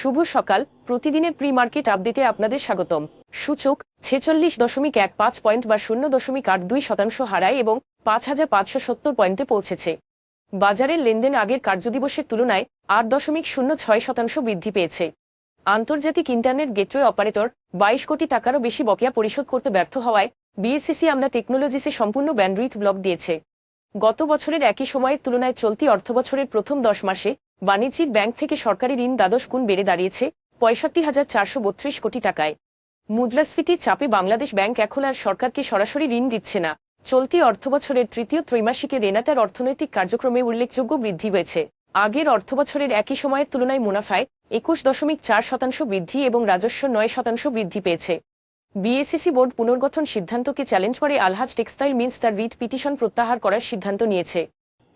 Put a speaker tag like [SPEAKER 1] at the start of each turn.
[SPEAKER 1] শুভ সকাল। প্রতিদিনের pre market আপডেটে আপনাদের স্বাগতম। সূচক ছেচল্লিশ দশমিক এক পাঁচ পয়েন্ট বা শূন্য দশমিক আট দুই শতাংশ হারায় এবং পাঁচ হাজার পাঁচশো সত্তর পয়েন্টে পৌঁছেছে। বাজারের লেনদেন আগের কার্যদিবসের তুলনায় আট দশমিক শূন্য ছয় শতাংশ বৃদ্ধি পেয়েছে। আন্তর্জাতিক ইন্টারনেট গেটওয়ে অপারেটর বাইশ কোটি টাকারও বেশি বকেয়া পরিশোধ করতে ব্যর্থ হওয়ায় বিএসসিসি আমরা টেকনোলজিসে সম্পূর্ণ ব্যান্ডউইথ ব্লক দিয়েছে। গত বছরের একই সময়ের তুলনায় চলতি অর্থবছরের প্রথম দশ মাসে বাণিজ্যিক ব্যাংক থেকে সরকারি ঋণ দ্বাদশ গুণ বেড়ে দাঁড়িয়েছে পঁয়ষট্টি হাজার চারশো বত্রিশ কোটি টাকায়। মুদ্রাস্ফীতির চাপে বাংলাদেশ ব্যাংক এখন আর সরকারকে সরাসরি ঋণ দিচ্ছে না। চলতি অর্থবছরের তৃতীয় ত্রৈমাসিকে রেনাটার অর্থনৈতিক কার্যক্রমে উল্লেখযোগ্য বৃদ্ধি হয়েছে। আগের অর্থবছরের একই সময়ের তুলনায় মুনাফায় একুশ দশমিক চার শতাংশ বৃদ্ধি এবং রাজস্ব নয় শতাংশ বৃদ্ধি পেয়েছে। বিএসসিসি বোর্ড পুনর্গঠন সিদ্ধান্তকে চ্যালেঞ্জ করে আলহাজ টেক্সটাইল মিন্স তার রিট পিটিশন প্রত্যাহার করার সিদ্ধান্ত নিয়েছে।